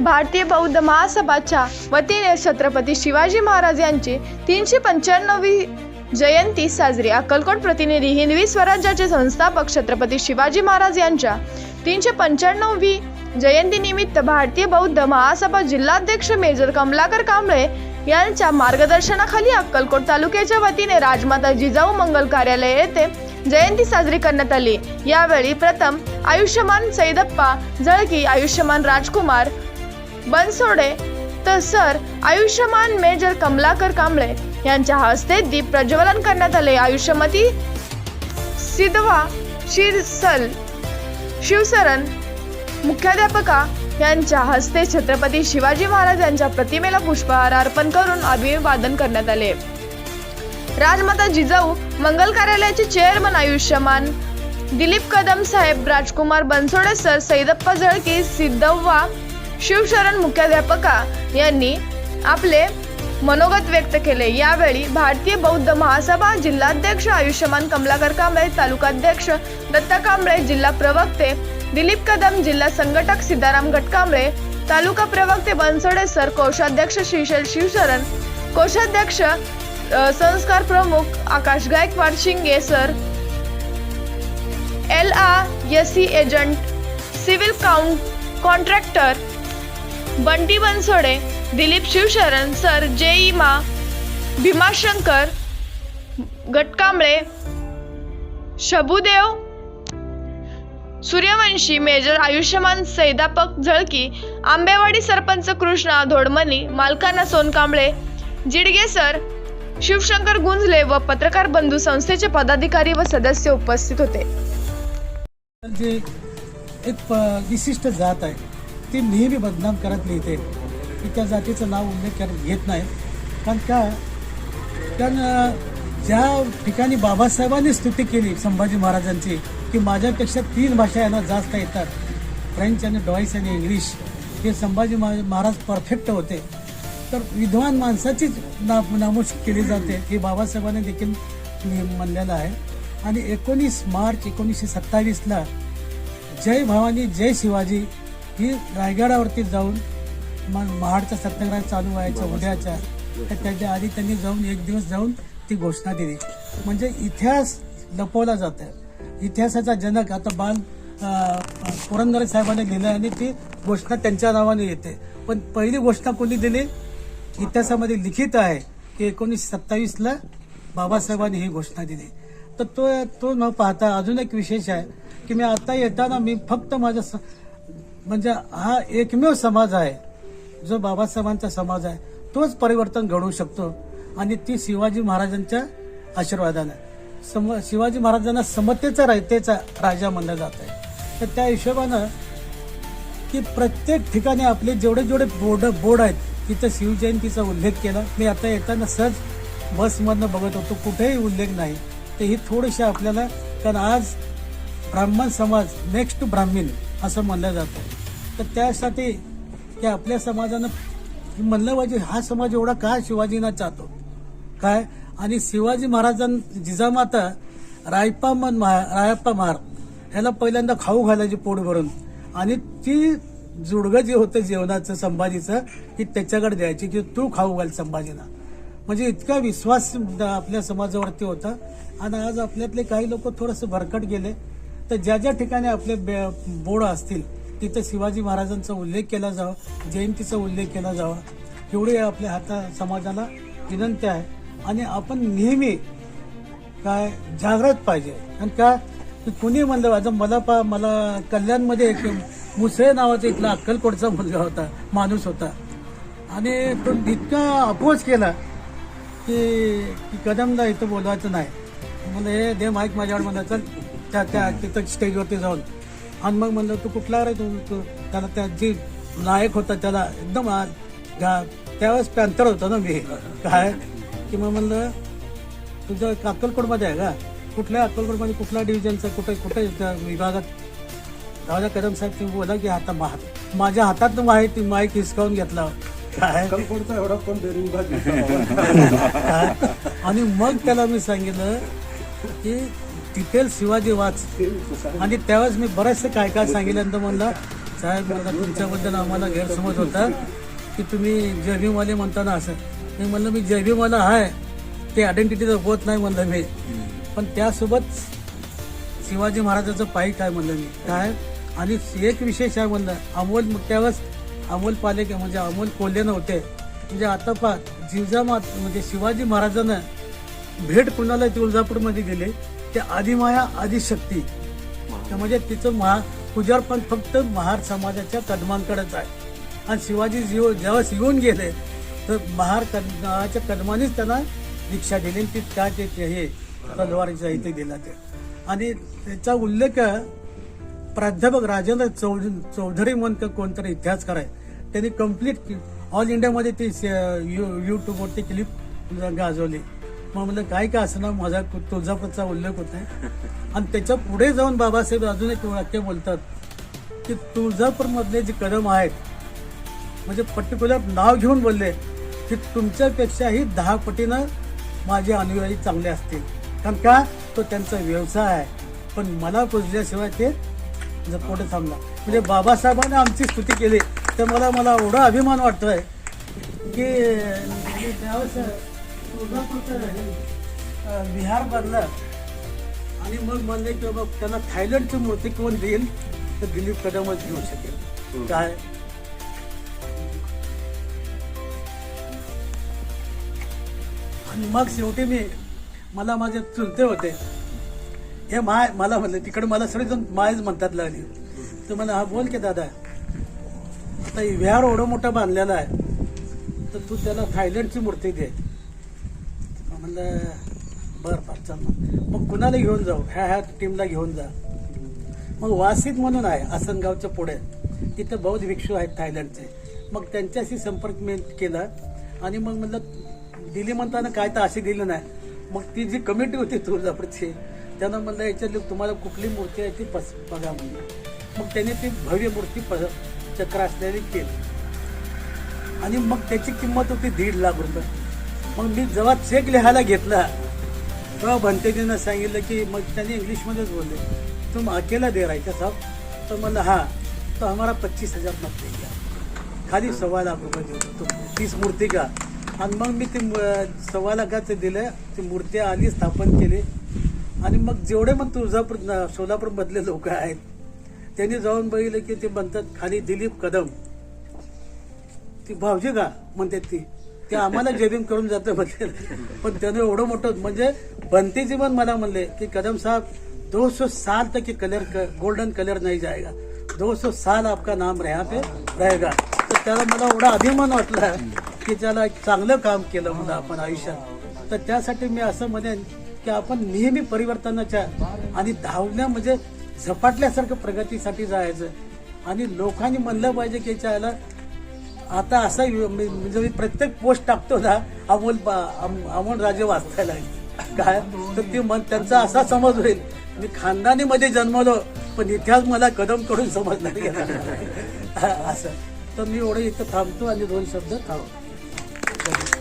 भारतीय बौद्ध महासभाच्या वतीने छत्रपती शिवाजी महाराज यांची तीनशे पंच्याण्णवी जयंती साजरी. अक्कलकोट प्रतिनिधी हिंदवी स्वराज्याचे संस्थापक छत्रपती शिवाजी महाराज यांच्या तीनशे पंच्याण्णवी जयंतीनिमित्त भारतीय बौद्ध महासभा जिल्हाध्यक्ष मेजर कमलाकर कांबळे यांच्या मार्गदर्शनाखाली अक्कलकोट तालुक्याच्या वतीने राजमाता जिजाऊ मंगल कार्यालय येथे जयंती साजरी करण्यात आली. यावेळी प्रथम आयुष्यमान सैदप्पा जळकी आयुष्यमान राजकुमार बनसोडे तर सर आयुष्यमान मेजर कमलाकर कांबळे यांच्या हस्ते दीप प्रज्वलन करण्यात आले. आयुष्यमती सिद्धवा शिरसल शिवसरण मुख्याध्यापका यांच्या हस्ते छत्रपती शिवाजी महाराज यांच्या प्रतिमेला पुष्पहार अर्पण करून अभिवादन करण्यात आले. राजमाता जिजाऊ मंगल कार्यालयाचे चेअरमन आयुष्यमान दिलीप कदम साहेब राजकुमार बनसोडे सर सैदप्पा जळकी सिद्धव्वा शिवशरण मुख्याध्यापका यांनी आपले मनोगत व्यक्त केले. यावेळी भारतीय बौद्ध महासभा जिल्हाध्यक्ष आयुष्यमान कमलाकर कांबळे तालुकाध्यक्ष दत्ता कांबळे जिल्हा प्रवक्ते दिलीप कदम जिल्हा संघटक सिद्धाराम गटकांबळे तालुका प्रवक्ते बनसोडे सर कोषाध्यक्ष श्रीशैल शिवशरण कोषाध्यक्ष संस्कार प्रमुख Akash Gaikwad Shinge sir L R S C agent civil count contractor Bunty Bansode Dilip Shivsharan sir जेईमा भीमाशंकर गटकांबळे शबुदेव सूर्यवंशी मेजर आयुष्यमान सैदापक झळकी आंबेवाडी सरपंच कृष्णा धोडमणी मालकाना सोनकांबळे जिडगे सर शिवशंकर गुंजले व पत्रकार बंधू संस्थेचे पदाधिकारी व सदस्य उपस्थित होते. जे एक प- विशिष्ट जात आहे. ती नेहमी बदनाम करत लिहिते. की त्या जातीचं नाव उल्लेख करत घेत नाही. कारण का कारण ज्या ठिकाणी बाबासाहेबांनी स्तुती केली संभाजी महाराजांची की माझ्यापेक्षा तीन भाषा यांना जास्त येतात. फ्रेंच आणि डॉईस आणि इंग्लिश हे संभाजी महाराज परफेक्ट होते. तर विद्वान माणसाचीच ना नामोशी केली जाते. हे बाबासाहेबांनी देखील म्हणलेलं आहे. आणि एकोणीस मार्च एकोणीसशे सत्तावीसला जय भवानी जय शिवाजी ही रायगडावरती जाऊन म- महाडचा सत्याग्रह चालू व्हायचा उद्याच्या तर त्याच्या आधी त्यांनी जाऊन एक दिवस जाऊन ती घोषणा दिली. म्हणजे इतिहास लपवला जात. आहे इतिहासाचा जनक आता बाल पुरंदरे साहेबांनी लिहिलं आणि ती घोषणा त्यांच्या नावाने येते. पण पहिली घोषणा कोणी दिली? इतिहासामध्ये लिखित आहे की एकोणीसशे सत्तावीसला बाबासाहेबांनी ही घोषणा दिली. तर तो तो न पाहता अजून एक विशेष आहे की मी आता येताना मी फक्त माझ्या स- म्हणजे हा एकमेव समाज आहे. जो बाबासाहेबांचा समाज आहे तोच परिवर्तन घडवू शकतो. आणि ती शिवाजी महाराजांच्या आशीर्वादाने. सम शिवाजी महाराजांना समतेचा रायतेचा राजा म्हणलं जात आहे. तर त्या हिशोबानं की प्रत्येक ठिकाणी आपले जेवढे जेवढे बोर्ड बोर्ड आहेत तिथं शिवजयंतीचा उल्लेख केला. मी आता येताना सहज बसमधनं बघत होतो कुठेही उल्लेख नाही. तर ही थोडीशी आपल्याला कारण आज ब्राह्मण समाज नेक्स्ट ब्राह्मीण असं म्हणलं जातं. तर त्यासाठी की आपल्या समाजानं म्हणलं पाहिजे हा समाज एवढा का शिवाजींना चाहतो? काय? आणि शिवाजी महाराजां जिजामाता रायप्पा मन महा रायप्पा महार ह्याला पहिल्यांदा खाऊ घालायची पोट भरून. आणि ती जुडगं जे होतं जेवणाचं संभाजीचं की त्याच्याकडे द्यायची की तू खाऊ घाल संभाजीना. म्हणजे इतका विश्वास आपल्या समाजावरती होता. आणि आज आपल्यातले काही लोक थोडंसं भरकट गेले. तर ज्या ज्या ठिकाणी आपले बोर्ड असतील तिथं शिवाजी महाराजांचा उल्लेख केला जावा जयंतीचा उल्लेख केला जावा. एवढी आपल्या हाता समाजाला विनंती आहे. आणि आपण नेहमी काय जागृत पाहिजे. आणि का कुणी म्हणलं आता मला पा मला कल्याणमध्ये एक मुसळे नावाचा इथला अक्कलकोटचा मुलगा होता माणूस होता. आणि तो इतका अपोज केला की की कदमला इथं बोलवायचं नाही. म्हणलं हे दे माईक माझ्यावर म्हणलं चल त्या त्या तिथं स्टेजवरती जाऊन. आणि मग म्हणलं तू कुठला रे तू? तू त्याला त्या जी नायक होता त्याला एकदम आ- गा- त्यावेळेस पॅन्थर होता ना मी. काय? की मग म्हणलं तुझं अक्कलकोटमध्ये आहे का? कुठल्या अक्कलकोटमध्ये कुठल्या डिव्हिजनचं कुठे कुठे त्या विभागात? राजा कदम साहेब तुम्ही बोला की आता मा- माझ्या हातात माहिती माईक हिसकावून घेतला. काय? अक्कलकोटचा एवढा पण आणि मग त्याला मी सांगितलं की तिथेल शिवाजी वाच आणि त्यावेळेस मी बरेचसे काय काय सांगितल्यानंतर म्हणलं साहेब मला तुमच्याबद्दल आम्हाला गैरसमज होता की तुम्ही जयभीमवाले म्हणताना असं. मी म्हणलं मी जयभीमवाला आहे ते आयडेंटिटी होत नाही म्हणलं मी. पण त्यासोबत शिवाजी महाराजाचं पायी काय म्हणलं मी? काय? आणि एक विशेष आहे म्हणलं अमोल त्यावेळेस अमोल पालेके म्हणजे अमोल कोल्हे नव्हते. म्हणजे आता पा जिजामात म्हणजे शिवाजी महाराजांना भेट कुणाला तुळजापूरमध्ये दिली ते आदिमाया आदिशक्ती. तर म्हणजे तिचं महा पुजार पण फक्त महार समाजाच्या कदमांकडेच आहे. आणि शिवाजी जीव जेव्हा येऊन गेले तर महार कदमाच्या कदमानेच त्यांना दीक्षा दिली ती काय ते हे तलवारीचा इथे दिला ते. आणि त्याचा उल्लेख प्राध्यापक राजेंद्र चौध चौधरी म्हणून का कोणतरी इतिहासकार आहे. त्यांनी कंप्लीट ऑल इंडियामध्ये ती यू यूट्यूबवरती क्लिप गाजवली. मग म्हणलं काय का असं माझा तुळजापूरचा उल्लेख होत आहे आणि त्याच्या पुढे जाऊन बाबासाहेब अजून एक वाक्य बोलतात की तुळजापूरमधले जे कदम आहेत म्हणजे पर्टिक्युलर नाव घेऊन बोलले की तुमच्यापेक्षाही दहा पटीनं माझे अनुयायी चांगले असतील. कारण का? तो त्यांचा व्यवसाय आहे. पण मला पुजल्याशिवाय ते पुढे थांबला म्हणजे बाबासाहेबांनी आमची स्तुती केली. तर मला मला एवढा अभिमान वाटतोय की म्हणजे तुळजापूरचं बिहार बनलं आणि मग म्हणले की बाबा त्यांना थायलंडची मूर्ती कोण देईल? तर दिलीप कदमच घेऊ शकेल. काय? आणि मग शेवटी मी मला माझे चुलते होते. हे माय मला म्हणले तिकडे मला सगळेजण मायच म्हणतात लागली. तर मला हा बोल की दादा आता विहार एवढं मोठं बांधलेलं आहे तर तू त्याला थायलंडची मूर्ती दे. म्हणलं बरं बरं चल मग. मग कुणाला घेऊन जाऊ? ह्या ह्या टीमला घेऊन जा. मग वासित म्हणून आहे आसनगावच्या पुढे. तिथं बौद्ध भिक्षू आहेत थायलंडचे. मग त्यांच्याशी संपर्क मी केला. आणि मग म्हणलं दिली म्हणताना काय तर अशी दिली नाही. मग ती जी कमिटी होती तुळजापूरची त्यांना म्हणलं याच्यातली तुम्हाला कुठली मूर्ती आहे ती पस बघा म्हणलं. मग त्यांनी ती भव्य मूर्ती प चक्र असलेली केली. आणि मग त्याची किंमत होती दीड लाख रुपये. मग मी जेव्हा चेक लिहायला घेतला तेव्हा भंतेजीनं सांगितलं की मग त्यांनी इंग्लिशमध्येच बोलले. तुम अकेला दे राहायचा साहेब. तर साहब तो म्हणलं हा तो हमारा पच्चीस हजार मत दे खाली सव्वा लाख रुपये देऊ तुम तीस मूर्ती का? आणि मग मी ती सव्वा लाखाचं दिलं ती मूर्ती आली स्थापन केली. आणि मग जेवढे मग तुळजापूर सोलापूरमधले लोक आहेत त्यांनी जाऊन बघितलं की ते म्हणतात खाली दिलीप कदम. ती भावजी का? म्हणते ती. ते आम्हाला जेबिंग करून जातं म्हणते. पण त्यानं एवढं मोठं म्हणजे बनतेजी पण मला म्हणले की कदम साहब दो सौ साल तक ये कलर गोल्डन कलर नाही जाएगा दो सौ साल आपका नाम यहाँ पे रहेगा. तर त्याला मला एवढा अभिमान वाटला की त्याला एक चांगलं काम केलं म्हणून आपण आयुष्यात. तर त्यासाठी मी असं म्हणेन की आपण नेहमी परिवर्तनाच्या आणि धावण्या म्हणजे झपाटल्यासारखं प्रगतीसाठी जायचं. आणि लोकांनी म्हणलं पाहिजे की याच्याला आता असा यु- मी- म्हणजे मी प्रत्येक पोस्ट टाकतो ना अमोल बा- अमोल राजे वाचतायला काय? तर ते मन त्यांचा असा समज होईल. मी खानदानीमध्ये जन्मलो पण इतिहास मला कदम करून समजणार गेला असं. तर मी एवढं इथं थांबतो आणि दोन शब्द थांबतो.